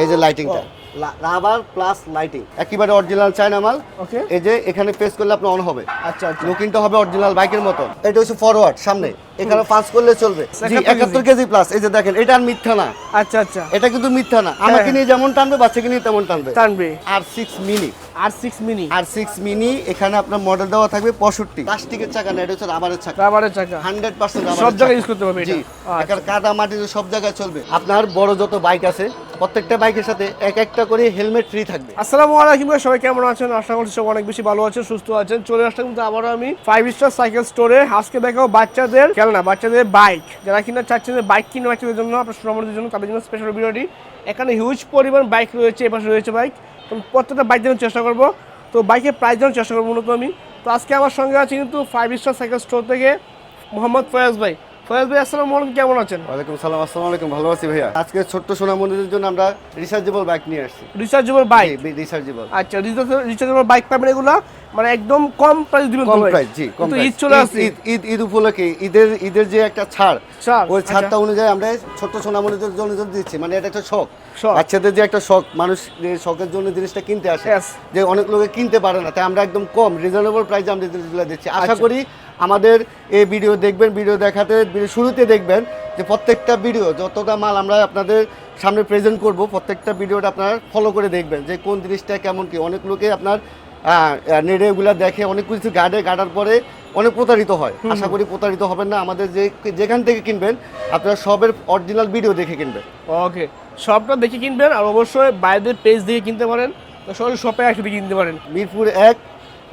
এই যে লাইটিংটা রাবার প্লাস লাইটিং একেবারে অরিজিনাল চায়না মাল। ওকে এই যে এখানে প্রেস করলে আপনার অন হবে। আচ্ছা আচ্ছা। লুকিংটা হবে অরিজিনাল বাইকের মতো এটা হচ্ছে ফরওয়ার্ড সামনে। এখানে পাঁচ করলে চলবে। জি 71 একাত্তর কেজি প্লাস এই যে দেখেন এটা আর মিথ্যা না। আচ্ছা আচ্ছা। এটা কিন্তু মিথ্যা না। আমাকে নিয়ে যেমন টানবে বাচ্চাকে নিয়ে তেমন টানবে। টানবে। আর মিনি আর মিনি আর মিনি এখানে আপনার মডেল দেওয়া থাকবে পঁয়ষট্টি। প্লাস্টিকের চাকা না এটা হচ্ছে রাবারের চাকা। রাবারের চাকা। সব জায়গায় ইউজ করতে পারবে এটা। এখানে কাদা মাটিতে সব জায়গায় চলবে। আপনার বড় যত বাইক আছে প্রত্যেকটা বাইকের সাথে এক একটা করে হেলমেট ফ্রি থাকবে। আসসালামু আলাইকুম সবাই কেমন আছেন? আশা করছি সব অনেক বেশি ভালো আছেন, সুস্থ আছেন। চলে আসলাম কিন্তু আবারও আমি ফাইভ স্টার সাইকেল স্টোরে আজকে দেখাবো বাচ্চাদের খেলনা, বাচ্চাদের বাইক যারা কিনা চাচ্ছেন যে বাইক কিনে বাচ্চাদের জন্য, আপনার সুনামদের জন্য, তাদের জন্য স্পেশাল ভিডিওটি এখানে হিউজ পরিমাণ বাইক রয়েছে, এপাশে রয়েছে বাইক তো প্রত্যেকটা বাইক দেওয়ার চেষ্টা করব। তো বাইকের প্রাইস দেওয়ার চেষ্টা করব মূলত আমি। তো আজকে আমার সঙ্গে আছে কিন্তু ফাইভ স্টার সাইকেল স্টোর থেকে মোহাম্মদ ফয়াজ ভাই। ফয়াজ ভাই আসসালামু আলাইকুম কেমন আছেন? ওয়ালাইকুম সালাম আসসালামু আলাইকুম ভালো আছি ভাইয়া। আজকে ছোট্ট সোনামন্দিরের জন্য আমরা রিচার্জেবল বাইক নিয়ে আসছি। রিচার্জেবল বাইক রিচার্জেবল আচ্ছা রিচার্জেবল বাইক পাবেন এগুলা? মানে একদম কম প্রাইস দিবেন কম প্রাইস জি কম ঈদ চলে আসছে। ঈদ ঈদ উপলক্ষে ঈদের ঈদের যে একটা ছাড় ওই আচ্ছা। ছাড়টা অনুযায়ী আমরা ছোট্ট সোনামণিদের জন্য জন্য দিচ্ছি মানে এটা একটা শখ। বাচ্চাদের যে একটা শখ মানুষ শখের জন্য জিনিসটা কিনতে আসে যে অনেক লোকে কিনতে পারে না তাই আমরা একদম কম রিজনেবল প্রাইসে আমরা জিনিসগুলো দিচ্ছি। আশা আচ্ছা। করি আমাদের এই ভিডিও দেখবেন ভিডিও দেখাতে শুরুতে দেখবেন যে প্রত্যেকটা ভিডিও যতটা মাল আমরা আপনাদের সামনে প্রেজেন্ট করব প্রত্যেকটা ভিডিওটা আপনারা ফলো করে দেখবেন যে কোন জিনিসটা কেমন কি। অনেক লোকে আপনার নেড়ে এগুলো দেখে অনেক কিছু গাড়ে গাড়ার পরে অনেক প্রতারিত হয়। আশা করি প্রতারিত হবেন না। আমাদের যে যেখান থেকে কিনবেন আপনারা সবের অরিজিনাল ভিডিও দেখে কিনবেন। ওকে সবটা দেখে কিনবেন আর অবশ্যই বাইরের পেজ দিয়ে কিনতে পারেন। সরাসরি শপে একসাথে কিনতে পারেন। মিরপুর এক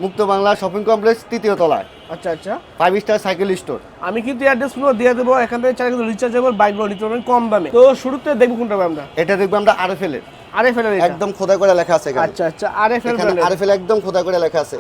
মুক্ত বাংলা শপিং কমপ্লেক্স তৃতীয় তলায়। আচ্ছা আচ্ছা। ফাইভ স্টার সাইকেল স্টোর আমি কিন্তু অ্যাড্রেসগুলো দিয়ে দেবো এখান থেকে চাইলে কিন্তু রিচার্জেবল বাইকগুলো নিতে পারবেন কম দামে। তো শুরুতে দেখব কোনটা আমরা। এটা দেখব আমরা আরএফএল এর। আরে ফেলে একদম খোদা করে লেখা আছে আচ্ছা আচ্ছা আরে ফেল এখানে আরএফএল একদম খোদা করে লেখা আছে।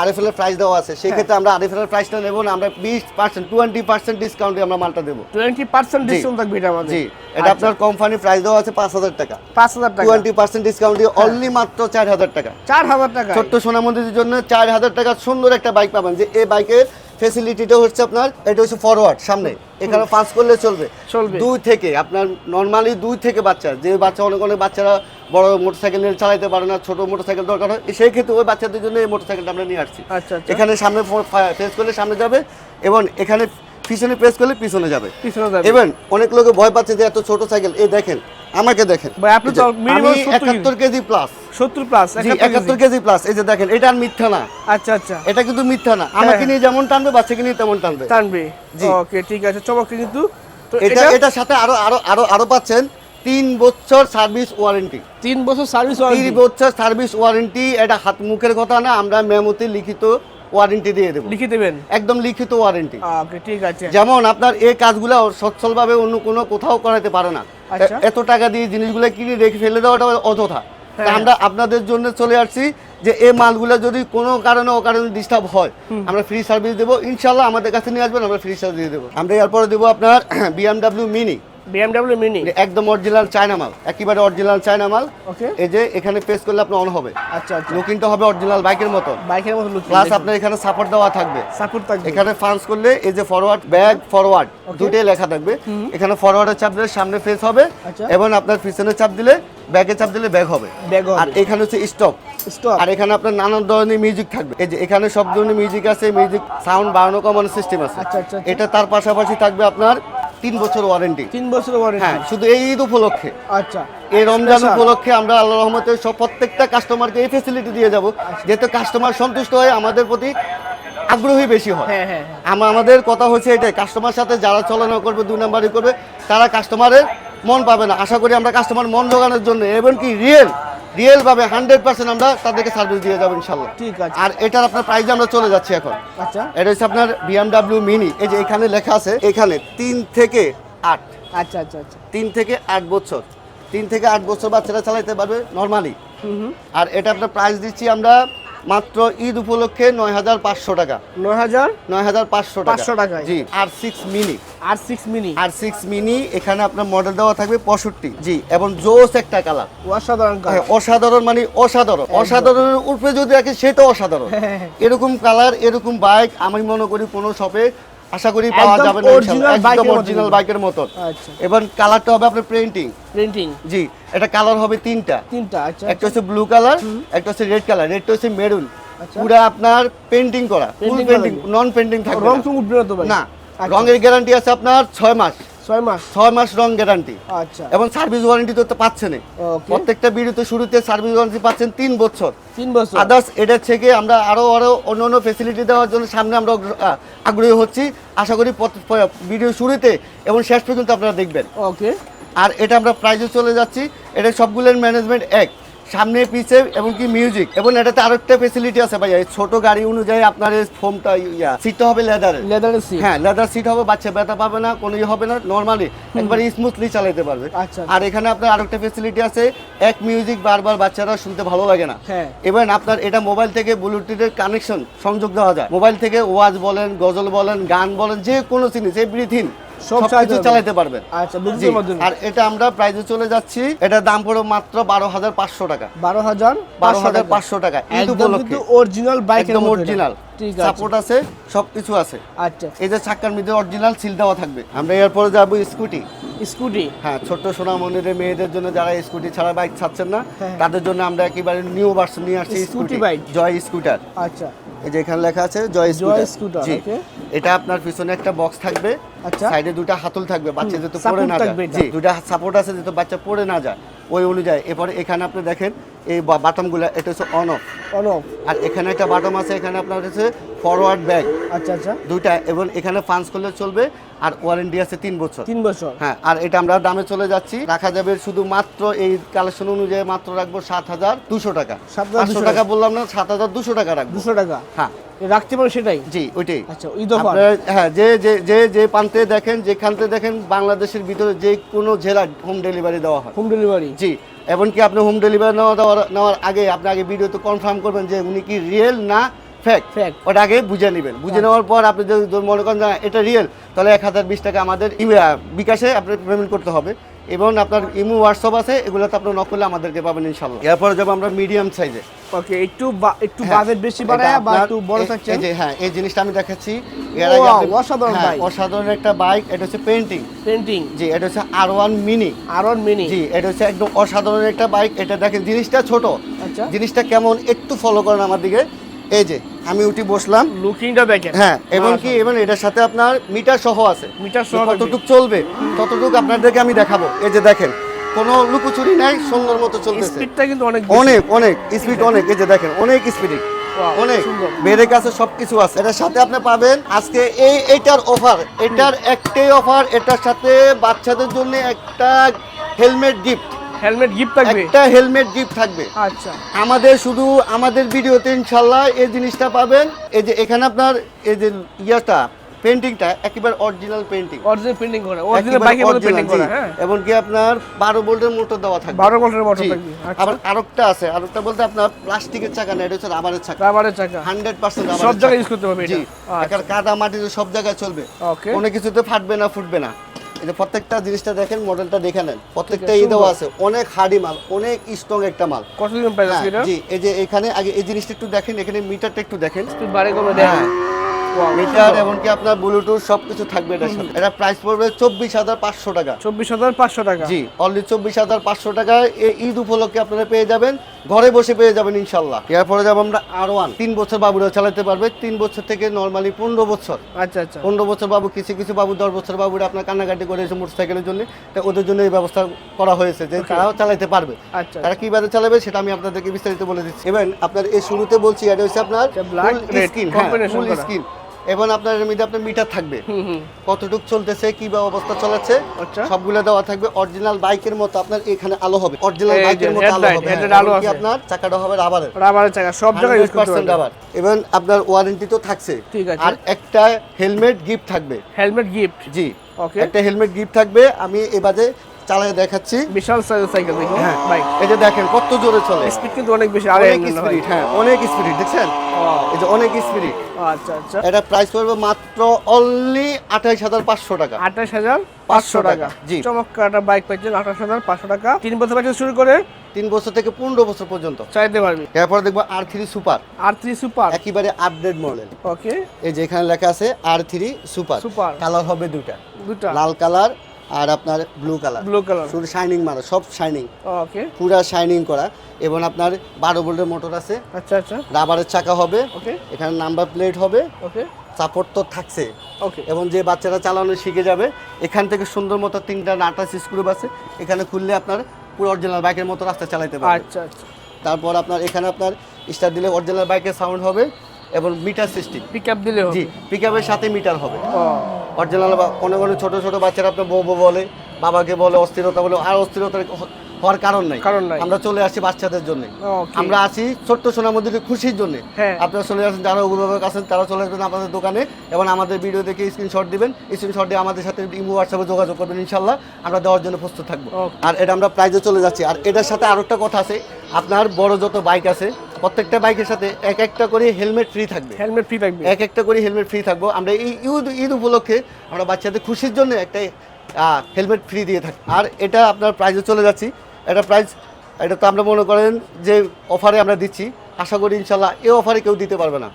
আরএফএল এর প্রাইস দেওয়া আছে। সেই ক্ষেত্রে আমরা আরএফএল এর প্রাইসটা নেব না আমরা 20% 20% ডিসকাউন্টে আমরা মালটা দেব। টোয়েন্টি পার্সেন্ট ডিসকাউন্ট থাকবে এটা আমাদের। জি। এটা আপনার কোম্পানি প্রাইস দেওয়া আছে 5000 টাকা। পাঁচ হাজার টাকা। 20% ডিসকাউন্ট দিয়ে অনলি মাত্র 4000 টাকা। চার হাজার টাকা ছোট্ট সোনামন্দিরের জন্য 4000 টাকা সুন্দর একটা বাইক পাবেন যে এই বাইকের ফেসিলিটিটা হচ্ছে আপনার এটা হচ্ছে ফরওয়ার্ড সামনে। এখানে পাঁচ করলে চলবে। চলবে। দুই থেকে আপনার নর্মালি দুই থেকে বাচ্চা যে বাচ্চা অনেক অনেক বাচ্চারা বড় মোটরসাইকেল নিয়ে চালাতে পারে না ছোট মোটরসাইকেল দরকার হয় সেই ক্ষেত্রে ওই বাচ্চাদের জন্য এই মোটরসাইকেলটা আমরা নিয়ে আসছি। আচ্ছা আচ্ছা। এখানে সামনে প্রেস করলে সামনে যাবে এবং এখানে পিছনে প্রেস করলে পিছনে যাবে। পিছনে যাবে। এবং অনেক লোকে ভয় পাচ্ছে যে এত ছোট সাইকেল এই দেখেন আমাকে দেখেন। আপনি তো 70 কেজি। প্লাস সত্তর প্লাস জি একাত্তর কেজি। প্লাস এই যে দেখেন এটা আর মিথ্যা না। আচ্ছা আচ্ছা। এটা কিন্তু মিথ্যা না। আমাকে নিয়ে যেমন টানবে বাচ্চাকে নিয়ে তেমন টানবে। টানবে। ওকে ঠিক আছে চমৎকার কিন্তু। তো এটা এটা এটার সাথে আরও আরও আরও আরও পাচ্ছেন তিন বছর সার্ভিস ওয়ারেন্টি তিন বছর সার্ভিস তিন বছর সার্ভিস ওয়ারেন্টি এটা হাত মুখের কথা না আমরা মেমোতে লিখিত ওয়ারেন্টি দিয়ে দেবো। লিখে দেবেন? একদম লিখিত ওয়ারেন্টি ঠিক আছে। যেমন আপনার এই কাজগুলো সচ্ছলভাবে অন্য কোনো কোথাও করাতে পারে না। আচ্ছা। এত টাকা দিয়ে জিনিসগুলো কিনে রেখে ফেলে দেওয়াটা অযথা। হ্যাঁ। আমরা আপনাদের জন্য চলে আসছি যে এই মালগুলো যদি কোনো কারণে ও কারণে ডিস্টার্ব হয় আমরা ফ্রি সার্ভিস দেবো। ইনশাল্লাহ আমাদের কাছে নিয়ে আসবেন আমরা ফ্রি সার্ভিস দিয়ে দেবো। আমরা এরপরে দেবো আপনার বিএমডাব্লিউ মিনি বিএমডব্লিউ মিনি একদম অরিজিনাল চায়না মাল একেবারে অরিজিনাল চায়না মাল। ওকে এই যে এখানে প্রেস করলে আপনার অন হবে। আচ্ছা আচ্ছা। লুকিংটা হবে অরিজিনাল বাইকের মতো। বাইকের মতো লুক প্লাস আপনার এখানে সাপোর্ট দেওয়া থাকবে। সাপোর্ট থাকবে। এখানে ফান্স করলে এই যে ফরওয়ার্ড ব্যাগ ফরওয়ার্ড দুটোই লেখা থাকবে। এখানে ফরওয়ার্ডের চাপ দিলে সামনে ফেস হবে আচ্ছা। এবং আপনার পিছনে চাপ দিলে ব্যাগে চাপ দিলে ব্যাগ হবে। আর এখানে হচ্ছে স্টপ আর এখানে আপনার নানান ধরনের মিউজিক থাকবে। এই যে এখানে সব ধরনের মিউজিক আছে মিউজিক সাউন্ড বাড়ানো কমানোর সিস্টেম আছে। আচ্ছা, আচ্ছা, আচ্ছা। এটা তার পাশাপাশি থাকবে আপনার তিন বছর ওয়ারেন্টি তিন বছর ওয়ারেন্টি হ্যাঁ শুধু এই ঈদ উপলক্ষে। আচ্ছা। এই রমজান উপলক্ষে আমরা আল্লাহ রহমতে সব প্রত্যেকটা কাস্টমারকে এই ফেসিলিটি দিয়ে যাব আচ্ছা। যেহেতু কাস্টমার সন্তুষ্ট হয়ে আমাদের প্রতি আগ্রহী বেশি হয়। হ্যাঁ হ্যাঁ হ্যাঁ। আমা- আমাদের কথা হচ্ছে এটাই কাস্টমার সাথে যারা চলানো করবে দুই নাম্বারই করবে তারা কাস্টমারের মন পাবে না। আশা করি আমরা কাস্টমার মন জোগানোর জন্য এবং কি রিয়েল রিয়েল ভাবে হান্ড্রেড পার্সেন্ট আমরা তাদেরকে সার্ভিস দিয়ে যাব ইনশাল্লাহ। ঠিক আছে। আর এটার আপনার প্রাইস আমরা চলে যাচ্ছি এখন। আচ্ছা। এটা হচ্ছে আপনার বিএমডাব্লিউ মিনি এই যে এখানে লেখা আছে এখানে তিন থেকে আট। আচ্ছা আচ্ছা আচ্ছা। তিন থেকে আট বছর। তিন থেকে আট বছর বাচ্চারা চালাইতে পারবে নর্মালি আর এটা আপনার প্রাইস দিচ্ছি আমরা মাত্র ঈদ উপলক্ষে নয় হাজার পাঁচশো টাকা। নয় হাজার নয় হাজার পাঁচশো টাকা। জি R six mini R six mini R six mini এখানে আপনার মডেল দেওয়া থাকবে পঁয়ষট্টি। জি এবং জোস একটা কালার অসাধারণ হ্যাঁ, অসাধারণ মানে অসাধারণ। অসাধারণের উপরে যদি রাখে সেটা অসাধারণ। হ্যাঁ, হ্যাঁ। এরকম কালার এরকম বাইক আমি মনে করি কোনো শপে আশা করি পাওয়া যাবে না। একদম অরিজিনাল বাইকের মতো আচ্ছা। এবার কালারটা হবে আপনার প্রিন্টিং প্রিন্টিং জি এটা কালার হবে তিনটা। তিনটা আচ্ছা। একটা হচ্ছে ব্লু কালার একটা হচ্ছে রেড কালার রেডটা হচ্ছে মেরুন আচ্ছা। পুরা আপনার পেন্টিং করা ফুল পেন্টিং নন পেন্টিং থাকবে রং না। উঠবে না আচ্ছা। রঙের গ্যারান্টি আছে আপনার ছয় মাস। ছয় মাস? ছয় মাস রং গ্যারান্টি আচ্ছা। এবং সার্ভিস ওয়ারেন্টি তো পাচ্ছেন ওকে প্রত্যেকটা বিরুতে শুরুতে সার্ভিস ওয়ারেন্টি পাচ্ছেন তিন বছর। তিন বছর। আদার্স এটার থেকে আমরা আরও আরও অন্য অন্য ফেসিলিটি দেওয়ার জন্য সামনে আমরা আগ্রহী হচ্ছি। আশা করি ভিডিও শুরুতে এবং শেষ পর্যন্ত আপনারা দেখবেন। ওকে আর এটা আমরা প্রাইজে চলে যাচ্ছি। এটা সবগুলোর ম্যানেজমেন্ট এক। সামনে পিছে এবং কি মিউজিক। এবং এটাতে আরেকটা ফেসিলিটি আছে ভাইয়া ছোট গাড়ি অনুযায়ী আপনার এই ফোমটা ইয়া সিটটা হবে লেদারের লেদারের সিট হ্যাঁ লেদার সিট হবে বাচ্চা ব্যথা পাবে না কোনো ইয়ে হবে না নর্মালি একবার স্মুথলি চালাতে পারবে। আচ্ছা। আর এখানে আপনার আরেকটা ফেসিলিটি আছে এক মিউজিক বারবার বাচ্চারা শুনতে ভালো লাগে না। হ্যাঁ। এবং আপনার এটা মোবাইল থেকে ব্লুটুথের কানেকশন সংযোগ দেওয়া যায়। মোবাইল থেকে ওয়াজ বলেন গজল বলেন গান বলেন যে কোনো জিনিস এভরিথিং সব সব চালাতে পারবেন। আচ্ছা বিদ্যুতের আর এটা আমরা প্রাইজে চলে যাচ্ছি। এটা দাম পড়ো মাত্র বারো হাজার পাঁচশো টাকা। বারো হাজার বারো হাজার পাঁচশো টাকা। ঈদ কিন্তু অরিজিনাল বাইকের একদম অরিজিনাল ঠিক আছে। সাপোর্ট আছে সবকিছু আছে। আচ্ছা। এই যে চাক্কার মধ্যে অরিজিনাল সিল দেওয়া থাকবে। আমরা এরপরে যাব স্কুটি স্কুটি। হ্যাঁ ছোট্ট সোনা মন্দিরের মেয়েদের জন্য যারা স্কুটি ছাড়া বাইক ছাড়ছেন না হ্যাঁ। তাদের জন্য আমরা একেবারে নিউ ভার্সন নিয়ে আসছি স্কুটি বাইক জয় স্কুটার আচ্ছা। এই যে এখানে লেখা আছে জয় স্কুটার। এটা আপনার পিছনে একটা বক্স থাকবে। আচ্ছা। সাইডে দুটো হাতল থাকবে বাচ্চা যাতে পড়ে না যায়। জি দুটো সাপোর্ট আছে যাতে বাচ্চা পড়ে না যায় ওই অনুযায়ী। এরপরে এখানে আপনি দেখেন এই বাটনগুলো এটা হচ্ছে অন অফ অনফ আর এখানে একটা বাটন আছে এখানে আপনার হচ্ছে ফরওয়ার্ড ব্যাগ আচ্ছা আচ্ছা। দুইটা এবং এখানে ফান্স করলে চলবে আর ওয়ারেন্টি আছে তিন বছর। তিন বছর। হ্যাঁ আর এটা আমরা দামে চলে যাচ্ছি। রাখা যাবে শুধু মাত্র এই কালেকশন অনুযায়ী মাত্র রাখব সাত হাজার দুশো টাকা। 7,200 পাঁচশো টাকা বললাম না সাত হাজার দুশো টাকা রাখব। দুশো টাকা। হ্যাঁ। রাখতে পারো সেটাই? জি ওইটাই। আচ্ছা অফার হ্যাঁ যে যে যে যে প্রান্তে দেখেন যেখানতে দেখেন বাংলাদেশের ভিতরে যে কোনো জেলার হোম ডেলিভারি দেওয়া হয়। হোম ডেলিভারি জি এমনকি আপনি হোম ডেলিভারি নেওয়া দেওয়া নেওয়ার আগে আপনি আগে ভিডিওতে কনফার্ম করবেন যে উনি কি রিয়েল না ফ্যাক্ট। ওটা আগে বুঝে নেবেন। বুঝে নেওয়ার পর আপনি যদি মনে করেন যে এটা রিয়েল তাহলে এক হাজার বিশ টাকা আমাদের বিকাশে আপনার পেমেন্ট করতে হবে। এবং আপনার ইমো হোয়াটসঅ্যাপ আছে এগুলোতে আপনি নকলে আমাদেরকে পাবেন ইনশাল্লাহ এরপরে যাব আমরা মিডিয়াম সাইজে ওকে একটু একটু বাজেট বেশি বাড়ায় বা একটু বড় থাকছে? এই যে হ্যাঁ এই জিনিসটা আমি দেখাচ্ছি। এর আগে আপনি- অসাধারণ হ্যাঁ, bike। অসাধারণ একটা বাইক এটা হচ্ছে পেন্টিং পেইন্টিং জি এটা হচ্ছে R one mini R one mini জি এটা হচ্ছে একদম অসাধারণ একটা বাইক এটা দেখেন জিনিসটা ছোট। আচ্ছা। জিনিসটা কেমন একটু ফলো করেন আমার দিকে। এই যে আমি উঠি বসলাম। লুকিংটা দেখেন। হ্যাঁ এবং কি এবং এটার সাথে আপনার মিটার সহ আছে। মিটার সহ। কতটুক চলবে ততটুক আপনাদেরকে আমি দেখাবো। এই যে দেখেন কোনো লুকোচুরি নাই সুন্দর মতো চলতেছে। স্পিডটা কিন্তু অনেক অনেক অনেক স্পিড অনেক। এই যে দেখেন অনেক স্পিড। অনেক। ব্রেক আছে সবকিছু আছে। এটার সাথে আপনি পাবেন আজকে এই এইটার অফার এটার একটাই অফার এটার সাথে বাচ্চাদের জন্য একটা হেলমেট গিফট হেলমেট গিফট থাকবে? একটা হেলমেট গিফট থাকবে। আচ্ছা। আমাদের শুধু আমাদের ভিডিওতে ইনশাল্লাহ এই জিনিসটা পাবেন। এই যে এখানে আপনার এই যে ইয়াটা পেন্টিংটা একেবারে অরিজিনাল পেন্টিং অরিজিনাল পেন্টিং করা অরিজিনাল মতো পেন্টিং করা হ্যাঁ। এমনকি আপনার বারো ভোল্টের মোটর দেওয়া থাকবে। 12 ভোল্টের মোটর থাকবে আচ্ছা। আবার আরেকটা আছে আরেকটা বলতে আপনার প্লাস্টিকের চাকা না এটা হচ্ছে রাবারের চাকা। রাবারের চাকা। হান্ড্রেড পার্সেন্ট সব জায়গায় ইউজ করতে পারবে এটা। একার কাদা মাটিতে সব জায়গায় চলবে। ওকে কোনো কিছুতে ফাটবে না ফুটবে না। এই যে প্রত্যেকটা জিনিসটা দেখেন মডেলটা দেখে নেন। প্রত্যেকটা আছে, ই দেওয়া আছে অনেক হার্ডি মাল অনেক স্ট্রং একটা মাল। কতদিন প্রাইস হ্যাঁ, এটা? জি এই যে এখানে আগে এই জিনিসটা একটু দেখেন এখানে মিটারটা একটু দেখেন। একটু বাড়ে কমে দেখেন। হ্যাঁ। মিটার এমনকি আপনার ব্লুটুথ সবকিছু থাকবে এটার সাথে। এটা প্রাইস পড়বে চব্বিশ হাজার পাঁচশো টাকা। চব্বিশ হাজার পাঁচশো টাকা। জি অনলি চব্বিশ হাজার পাঁচশো টাকায় এই ঈদ উপলক্ষে আপনারা পেয়ে যাবেন। ঘরে বসে পেয়ে যাবেন ইনশাল্লাহ এরপরে যাব আমরা আর ওয়ান তিন বছর বাবুরা চালাতে পারবে। তিন বছর থেকে নর্মালি পনেরো বছর। আচ্ছা আচ্ছা। পনেরো বছর বাবু কিছু কিছু বাবু দশ বছর বাবুরা আপনার কান্নাকাটি করে এসে মোটরসাইকেলের জন্য। তা ওদের জন্য এই ব্যবস্থা করা হয়েছে যে তারাও চালাতে পারবে। আচ্ছা তারা কীভাবে চালাবে সেটা আমি আপনাদেরকে বিস্তারিত বলে দিচ্ছি। এবং আপনার এই শুরুতে বলছি এটা হচ্ছে আপনার স্ক্রিন combination ফুল করা। এবং আপনার এর মধ্যে আপনার মিটার থাকবে। কতটুক চলতেছে কি বা অবস্থা চলাচ্ছে আচ্ছা। সবগুলো দেওয়া থাকবে। অরিজিনাল বাইকের মতো আপনার এখানে আলো হবে। অরিজিনাল বাইকের মতো আলো হবে। হ্যাঁ, আলো আছে। আপনার চাকাটা হবে রাবারের রাবারের চাকা সব জায়গায় ইউজ করতে 100% রাবার এবং আপনার ওয়ারেন্টি তো থাকছে। ঠিক আছে। আর একটা হেলমেট গিফট থাকবে। হেলমেট গিফট জি। ওকে একটা হেলমেট গিফট থাকবে। আমি এবারে চালিয়ে দেখাচ্ছি। বিশাল সাইজের সাইকেল দেখো। হ্যাঁ এই যে দেখেন কত জোরে চলে। স্পিড কিন্তু অনেক বেশি আরে অনেক স্পিড হ্যাঁ। অনেক স্পিড দেখছেন? এই যে অনেক স্পিড আচ্ছা আচ্ছা। এটা প্রাইস পড়বে মাত্র অনলি আঠাইশ হাজার পাঁচশো টাকা। আঠাশ হাজার পাঁচশো টাকা। জি। চমৎকার একটা বাইক পাচ্ছেন আঠাশ হাজার পাঁচশো টাকা। তিন বছর বাচ্চা শুরু করে? তিন বছর থেকে পনেরো বছর পর্যন্ত। চাইতে পারবি। এরপর দেখব R three super R three super একেবারে আপডেট মডেল ওকে এই যে এখানে লেখা আছে R three super super colour হবে দুটা দুটা লাল কালার আর আপনার ব্লু কালার ব্লু কালার শুধু শাইনিং মারা সব শাইনিং ওকে পুরা শাইনিং করা। এবং আপনার বারো ভোল্টের মোটর আছে। আচ্ছা আচ্ছা। রাবারের চাকা হবে। ওকে এখানে নাম্বার প্লেট হবে। ওকে সাপোর্ট তো থাকছে। ওকে এবং যে বাচ্চারা চালানো শিখে যাবে এখান থেকে সুন্দর মতো তিনটা নাটাস স্ক্রুপ আছে। এখানে খুললে আপনার পুরো অরিজিনাল বাইকের মতো রাস্তা চালাতে পারবে। আচ্ছা আচ্ছা। তারপর আপনার এখানে আপনার স্টার দিলে অরিজিনাল বাইকের সাউন্ড হবে। এবং মিটার সিস্টেম পিক আপ দিলে হবে। জি পিক সাথে মিটার হবে। ও। অরিজিনাল অনেক অনেক ছোট ছোট বাচ্চারা আপনার বউ বউ বলে বাবাকে বলে অস্থিরতা বলে আর অস্থিরতা হওয়ার কারণ নাই। কারণ নাই। আমরা চলে আসি বাচ্চাদের জন্য। আমরা আসি ছোট্ট সোনার মধ্যে খুশির জন্য। হ্যাঁ। আপনারা চলে আসেন যারা অভিভাবক আছেন তারা চলে আসবেন আমাদের দোকানে এবং আমাদের ভিডিও দেখে স্ক্রিনশট দিবেন। স্ক্রিনশট দিয়ে আমাদের সাথে ইমো হোয়াটসঅ্যাপে যোগাযোগ করবেন ইনশাল্লাহ আমরা দেওয়ার জন্য প্রস্তুত থাকব। আর এটা আমরা প্রাইজে চলে যাচ্ছি। আর এটার সাথে আরও একটা কথা আছে আপনার বড় যত বাইক আছে প্রত্যেকটা বাইকের সাথে এক একটা করে হেলমেট ফ্রি থাকবে। হেলমেট ফ্রি থাকবে। এক একটা করে হেলমেট ফ্রি থাকব। আমরা এই ঈদ ঈদ উপলক্ষে আমরা বাচ্চাদের খুশির জন্য একটা হেলমেট ফ্রি দিয়ে থাকি। আর এটা আপনার প্রাইজে চলে যাচ্ছি। এটা প্রাইজ এটা তো আমরা মনে করেন যে অফারে আমরা দিচ্ছি। আশা করি ইনশাল্লাহ এই অফারে কেউ দিতে পারবে না।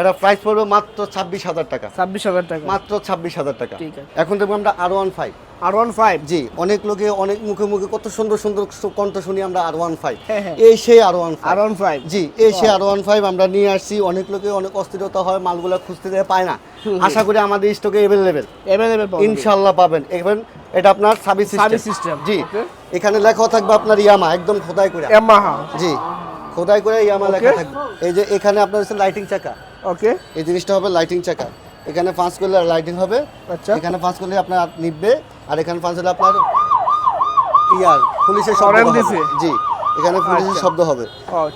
এটা প্রাইস পড়বে মাত্র ছাব্বিশ হাজার টাকা। ছাব্বিশ হাজার টাকা। মাত্র ছাব্বিশ হাজার টাকা। এখন দেখব আমরা R one five R one five জি অনেক লোকে অনেক মুখে মুখে কত সুন্দর সুন্দর কণ্ঠ শুনি আমরা আর ওয়ান ফাইভ। এই সেই R one R one five জি এই সে আর ওয়ান ফাইভ আমরা নিয়ে আসছি। অনেক লোকে অনেক অস্থিরতা হয় মালগুলা খুঁজতে দেয় পায় না। আশা করি আমাদের স্টকে অ্যাভেলেবেল অ্যাভেলেবেল ইনশাল্লাহ পাবেন। এখন এটা আপনার সার্ভিস সিস্টেম জি। এখানে লেখা থাকবে আপনার ইয়ামা একদম খোদাই করে। ইয়ামাহা জি খোদাই করে ইয়ামা লেখা থাকবে। এই যে এখানে আপনার হচ্ছে লাইটিং চাকা। ওকে এই জিনিসটা হবে লাইটিং চাকা এখানে পাঁচ করলে লাইটিং হবে। আচ্ছা। এখানে পাঁচ করলে আপনার নিববে আর এখানে পাঁচ হলে আপনার ইয়ার পুলিশের শব্দ। দিছে? জি এখানে পুলিশের আচ্ছা। শব্দ হবে।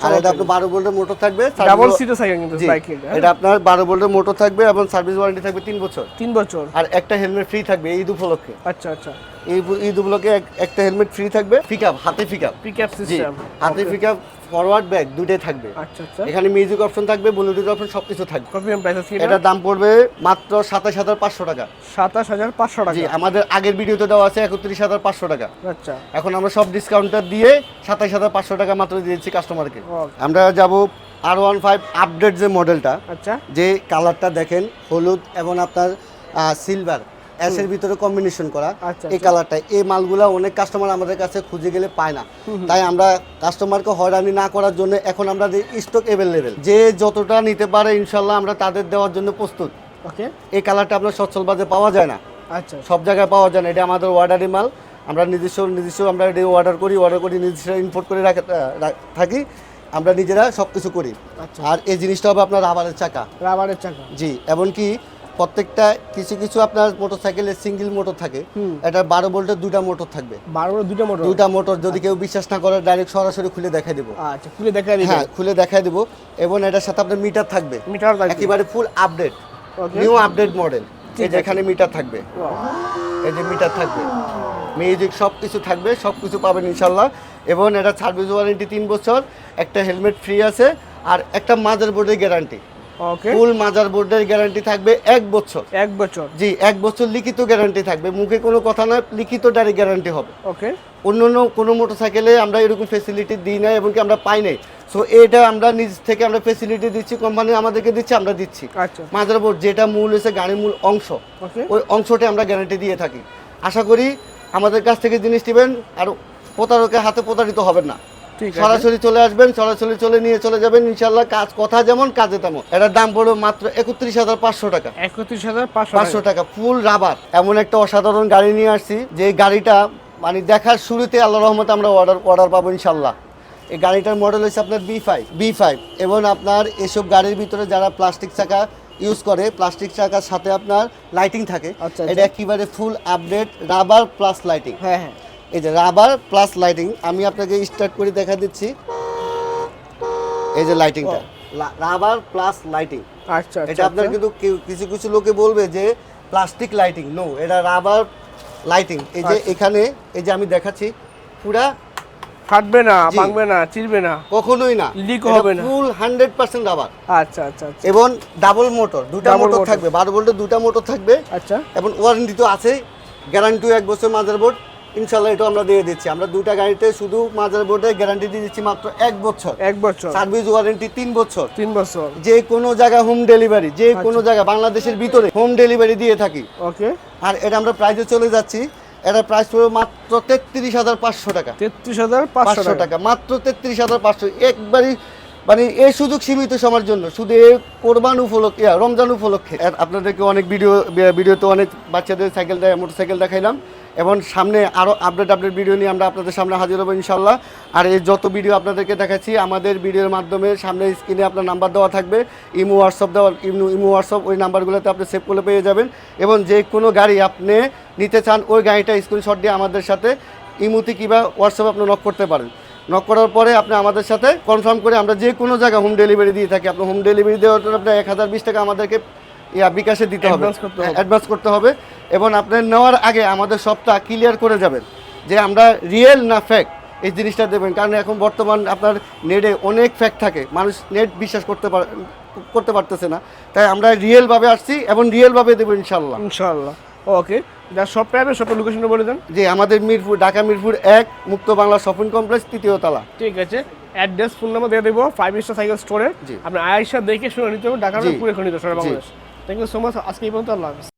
আর এটা আপনার বারো ভোল্টের মোটর থাকবে ডাবল সিটের সাইকেল কিন্তু হ্যাঁ? এটা আপনার বারো ভোল্টের মোটর থাকবে এবং সার্ভিস ওয়ারেন্টি থাকবে তিন বছর। তিন বছর। আর একটা হেলমেট ফ্রি থাকবে এই ঈদ উপলক্ষে। আচ্ছা আচ্ছা। এই ঈদ উপলক্ষে একটা হেলমেট ফ্রি থাকবে। পিক আপ হাতে pick up pick up system হাতে পিক আপ ফরওয়ার্ড ব্যাগ দুটোই থাকবে। আচ্ছা আচ্ছা। এখানে মিউজিক অপশন থাকবে ব্লুটুথ অপশন সবকিছু থাকবে। এম প্রাইস আছে এটার দাম পড়বে মাত্র সাতাশ হাজার পাঁচশো টাকা। সাতাশ হাজার পাঁচশো জি টাকা আমাদের আগের ভিডিওতে দেওয়া আছে একত্রিশ হাজার পাঁচশো টাকা। আচ্ছা। এখন আমরা সব ডিসকাউন্টার দিয়ে সাতাশ হাজার পাঁচশো টাকা মাত্র দিয়েছি কাস্টমারকে আমরা যাব আর ওয়ান ফাইভ আপডেট যে মডেলটা আচ্ছা। যে কালারটা দেখেন হলুদ এবং আপনার সিলভার অ্যাশের ভিতরে কম্বিনেশন করা। আচ্ছা, এই আচ্ছা। কালারটা এই মালগুলা অনেক কাস্টমার আমাদের কাছে খুঁজে গেলে পায় না। তাই আমরা কাস্টমারকে হয়রানি না করার জন্য এখন আমরা স্টক অ্যাভেলেবেল যে যতটা নিতে পারে ইনশাল্লাহ আমরা তাদের দেওয়ার জন্য প্রস্তুত। ওকে। এই কালারটা আপনার সচ্ছল বাজে পাওয়া যায় না। আচ্ছা সব জায়গায় পাওয়া যায় না। এটা আমাদের অর্ডারি মাল। আমরা নিজস্ব নিজস্ব আমরা এটি অর্ডার করি অর্ডার করি নিজস্ব ইম্পোর্ট করে রাখা থাকি। আমরা নিজেরা সব কিছু করি। আচ্ছা। আর এই জিনিসটা হবে আপনার রাবারের চাকা। রাবারের চাকা। জি এমনকি প্রত্যেকটা কিছু কিছু আপনার মোটর সাইকেলের সিঙ্গেল মোটর থাকে। এটা বারো ভোল্টের দুটা মোটর থাকবে। বারো দুটো মোটর দুটা মোটর যদি কেউ বিশ্বাস না করে ডাইরেক্ট সরাসরি খুলে দেখাই দেবো। আচ্ছা খুলে দেখা দিবে হ্যাঁ খুলে দেখাই দেবো। এবং এটার সাথে আপনার মিটার থাকবে। মিটার থাকবে। একেবারে full update new update model এই যে। এখানে মিটার থাকবে. এই যে মিটার থাকবে। মিউজিক সব কিছু থাকবে সব কিছু পাবেন ইনশাল্লাহ। এবং এটা সার্ভিস ওয়ারেন্টি তিন বছর একটা হেলমেট ফ্রি আছে আর একটা মাদার বোর্ডের গ্যারান্টি ফুল মাদার বোর্ডের গ্যারান্টি থাকবে এক বছর। এক বছর। জি এক বছর লিখিত গ্যারান্টি থাকবে। মুখে কোনো কথা না লিখিত ডাইরেক্ট গ্যারান্টি হবে। ওকে অন্য অন্য কোনো মোটরসাইকেলে আমরা এরকম ফেসিলিটি দিই না এবং কি আমরা পাই নাই। সো এটা আমরা নিজ থেকে আমরা ফেসিলিটি দিচ্ছি কোম্পানি আমাদেরকে দিচ্ছে আমরা দিচ্ছি। আচ্ছা। মাদার বোর্ড যেটা মূল হচ্ছে গাড়ির মূল অংশ। ওই অংশটা আমরা গ্যারান্টি দিয়ে থাকি। আশা করি আমাদের কাছ থেকে জিনিস নেবেন আর প্রতারকের হাতে প্রতারিত হবেন না। সরাসরি চলে আসবেন সরাসরি চলে নিয়ে চলে যাবেন ইনশাল্লাহ কাজ কথা যেমন কাজে তেমন। এটার দাম পড়বে মাত্র একত্রিশ হাজার পাঁচশো টাকা। একত্রিশ হাজার পাঁচশো টাকা। Full rubber. এমন একটা অসাধারণ গাড়ি নিয়ে আসছি যে গাড়িটা মানে দেখার শুরুতে আল্লাহ রহমতে আমরা অর্ডার অর্ডার পাবো ইনশাল্লাহ এই গাড়িটার মডেল হচ্ছে আপনার বি ফাইভ বি ফাইভ এবং আপনার এসব গাড়ির ভিতরে যারা প্লাস্টিক চাকা ইউজ করে প্লাস্টিক চাকার সাথে আপনার লাইটিং থাকে। আচ্ছা, এটা একেবারে full update rubber plus lighting হ্যাঁ হ্যাঁ। এই যে রাবার প্লাস লাইটিং আমি আপনাকে স্টার্ট করে দেখা দিচ্ছি। এই যে লাইটিংটা রাবার প্লাস লাইটিং আচ্ছা এটা আপনার কিন্তু কেউ- কিছু কিছু লোকে বলবে যে প্লাস্টিক লাইটিং নো এটা রাবার লাইটিং এই যে আচ্ছা। এখানে এই যে আমি দেখাচ্ছি পুরা ফাটবে না। ভাঙবে না চিরবে না। কখনোই না। লিক হবে না। ফুল হান্ড্রেড পার্সেন্ট রাবার আচ্ছা আচ্ছা আচ্ছা। এবং ডাবল মোটর দুটো মোটর থাকবে বারো ভোল্টের দুটা মোটর থাকবে। আচ্ছা। এবং ওয়ারেন্টি তো আছে গ্যারান্টি এক বছর মাদারবোর্ড ইনশাল্লাহ এটা আমরা দিয়ে দিচ্ছি। আমরা দুটা গাড়িতে শুধু মাদারবোর্ডে গ্যারান্টি দিয়ে দিচ্ছি মাত্র এক বছর। এক বছর। সার্ভিস ওয়ারেন্টি তিন বছর। তিন বছর। যে কোনো জায়গা হোম ডেলিভারি যে আচ্ছা। কোনো জায়গা বাংলাদেশের ভিতরে হোম ডেলিভারি দিয়ে থাকি। ওকে। আর এটা আমরা প্রাইসে চলে যাচ্ছি। এটা প্রাইস পড়বে মাত্র তেত্রিশ হাজার পাঁচশো টাকা। তেত্রিশ হাজার পাঁচশো টাকা। মাত্র তেত্রিশ হাজার পাঁচশো। একবারই মানে এই সুযোগ সীমিত সময়ের জন্য। শুধু এই কোরবান উপলক্ষে রমজান উপলক্ষে। আপনাদেরকে অনেক ভিডিও ভিডিওতে অনেক বাচ্চাদের সাইকেল মোটর সাইকেল দেখাইলাম। এবং সামনে আরও আপডেট আপডেট ভিডিও নিয়ে আমরা আপনাদের সামনে হাজির হব ইনশাল্লাহ আর এই যত ভিডিও আপনাদেরকে দেখাচ্ছি, আমাদের ভিডিওর মাধ্যমে সামনে স্ক্রিনে আপনার নাম্বার দেওয়া থাকবে, ইমো হোয়াটসঅ্যাপ দেওয়া, ইমো ইমো হোয়াটসঅ্যাপ ওই নাম্বারগুলোতে আপনি সেভ করে পেয়ে যাবেন। এবং যে কোনো গাড়ি আপনি নিতে চান, ওই গাড়িটা স্ক্রিনশট দিয়ে আমাদের সাথে ইমুতি কিংবা হোয়াটসঅ্যাপ আপনি নক করতে পারেন। নক করার পরে আপনি আমাদের সাথে কনফার্ম করে আমরা যে কোনো জায়গায় হোম ডেলিভারি দিয়ে থাকি। আপনি হোম ডেলিভারি দেওয়ার জন্য আপনার এক হাজার বিশ টাকা আমাদেরকে ইয়া বিকাশে দিতে হবে। অ্যাডভান্স করতে হবে। এবং আপনার নেওয়ার আগে আমাদের সবটা ক্লিয়ার করে যাবেন যে আমরা রিয়েল না ফ্যাক্ট এই জিনিসটা দেবেন। কারণ এখন বর্তমান আপনার নেটে অনেক ফ্যাক্ট থাকে। মানুষ নেট বিশ্বাস করতে পার করতে পারতেছে না। তাই আমরা রিয়েলভাবে আসছি এবং রিয়েলভাবে দেবো ইনশাল্লাহ ইনশাল্লাহ ওকে যা সব পাবে সব লোকেশনটা বলে দেন। যে আমাদের মিরপুর ঢাকা মিরপুর এক মুক্ত বাংলা শপিং কমপ্লেক্স তৃতীয় তলা। ঠিক আছে। অ্যাড্রেস ফোন নাম্বার দিয়ে দেবো ফাইভ স্টার সাইকেল স্টোরে। আপনি আয়সা দেখে শুনে নিতে হবে ঢাকার জি। পুরো নিতে হবে সারা Bangladesh. Thank you so much আজকে এই পর্যন্ত আল্লাহ হাফিজ